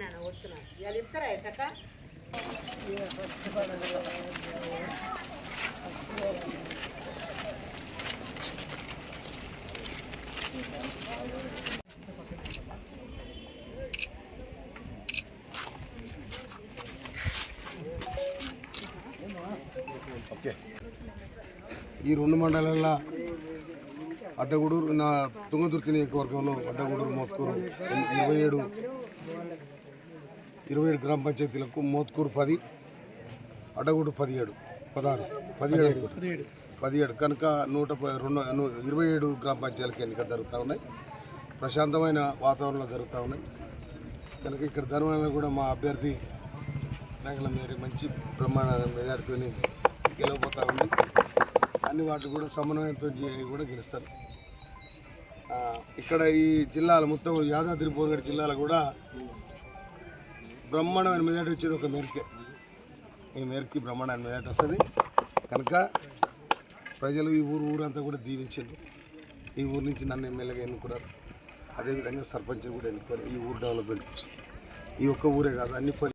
నాన్న వస్తున్నా ఇవాళ ఇస్తారా చక్క ఓకే. ఈ రెండు మండలాల అడ్డగూడూరు నా తుంగతుర్తి నియోజకవర్గంలో అడ్డగూడూరు మోత్కూరు ఇరవై ఏడు ఇరవై ఏడు గ్రామ పంచాయతీలకు మోత్కూరు పది అడ్డగూడు పదిహేడు పదహారు పదిహేడు. పదిహేడు. కనుక నూట రెండు ఇరవై ఏడు గ్రామ పంచాయతీలకు ఎన్నికలు జరుగుతూ ఉన్నాయి. ప్రశాంతమైన వాతావరణంలో జరుగుతూ ఉన్నాయి. కనుక ఇక్కడ ధర్మంలో కూడా మా అభ్యర్థి నాయకుల మేర మంచి బ్రహ్మాండ మెజార్టీతో గెలవబోతా ఉంది. అన్ని వాటిని కూడా సమన్వయంతో కూడా గెలుస్తారు. ఇక్కడ ఈ జిల్లాల మొత్తం యాదాద్రి భువనగిరి జిల్లాలో కూడా బ్రహ్మాండమైన మెజార్టీ వచ్చేది ఒక మేరకే. ఈ మేరకి బ్రహ్మాండమైన మెజార్టీ వస్తుంది. కనుక ప్రజలు ఈ ఊరు ఊరంతా కూడా దీవించారు ఈ ఊరు నుంచి నన్ను ఎమ్మెల్యేగా ఎన్నుకున్నారు. అదేవిధంగా సర్పంచ్ కూడా ఎన్నుకోరు ఈ ఊరు డెవలప్మెంట్ కోసం ఈ ఒక్క ఊరే కాదు అన్ని